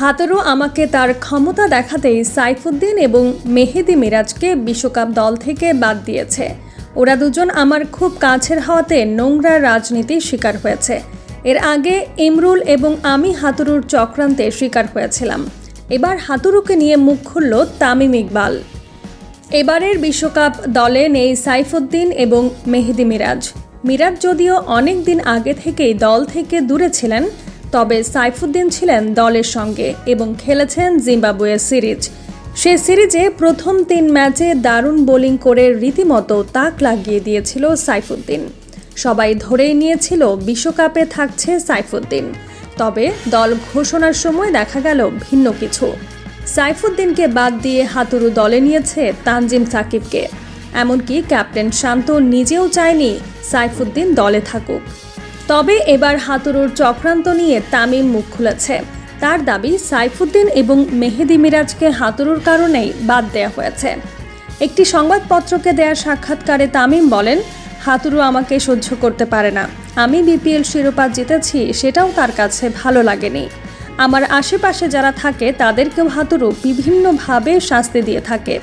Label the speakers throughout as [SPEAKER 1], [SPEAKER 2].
[SPEAKER 1] হাতেরও আমাকে তার ক্ষমতা দেখাতেই সাইফুদ্দিন এবং মেহেদি মিরাজকে বিশ্বকাপ দল থেকে বাদ দিয়েছে। ওরা দুজন আমার খুব কাছের হওয়াতে নোংরা রাজনীতির শিকার হয়েছে। এর আগে ইমরুল এবং আমি হাতুরুর চক্রান্তে শিকার হয়েছিলাম। এবার হাতুরুকে নিয়ে মুখ খুলল তামিম ইকবাল। এবারের বিশ্বকাপ দলে নেই সাইফুদ্দিন এবং মেহেদি মিরাজ। মিরাজ যদিও অনেক দিন আগে থেকেই দল থেকে দূরে ছিলেন তবে সাইফুদ্দিন ছিলেন দলের সঙ্গে এবং খেলেছেন জিম্বাবুয়ে সিরিজ। সে সিরিজে প্রথম তিন ম্যাচে দারুণ বোলিং করে রীতিমতো তাক লাগিয়ে দিয়েছিল সাইফুদ্দিন। সবাই ধরেই নিয়েছিল বিশ্বকাপে থাকছে সাইফুদ্দিন। তবে দল ঘোষণার সময় দেখা গেল ভিন্ন কিছু। সাইফুদ্দিনকে বাদ দিয়ে হাতুরু দলে নিয়েছে তানজিম সাকিবকে। এমনকি ক্যাপ্টেন শান্ত নিজেও চায়নি সাইফুদ্দিন দলে থাকুক। তবে এবার হাতুরুর চক্রান্ত নিয়ে তামিম মুখ খুলেছে। তার দাবি, সাইফুদ্দিন এবং মেহেদি মিরাজকে হাতুরুর কারণেই বাদ দেওয়া হয়েছে। একটি সংবাদপত্রকে দেওয়া সাক্ষাৎকারে তামিম বলেন হাতুরু আমাকে সহ্য করতে পারে না। আমি বিপিএল শিরোপা জিতেছি, সেটাও তার কাছে ভালো লাগেনি। আমার আশেপাশে যারা থাকে, তাদেরকেও হাতুরু বিভিন্নভাবে শাস্তি দিয়ে থাকে।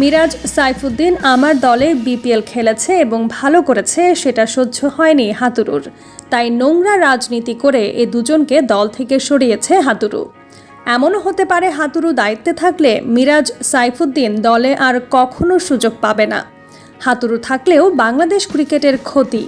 [SPEAKER 1] মিরাজ সাইফুদ্দিন আমার দলে বিপিএল খেলেছে এবং ভালো করেছে, সেটা সহ্য হয়নি হাতুরুর। তাই নোংরা রাজনীতি করে এ দুজনকে দল থেকে সরিয়েছে হাতুরু। এমনও হতে পারে হাতুরু দায়িত্বে থাকলে মিরাজ সাইফুদ্দিন দলে আর কখনো সুযোগ পাবে না। হাতুরু থাকলেও বাংলাদেশ ক্রিকেটের ক্ষতি।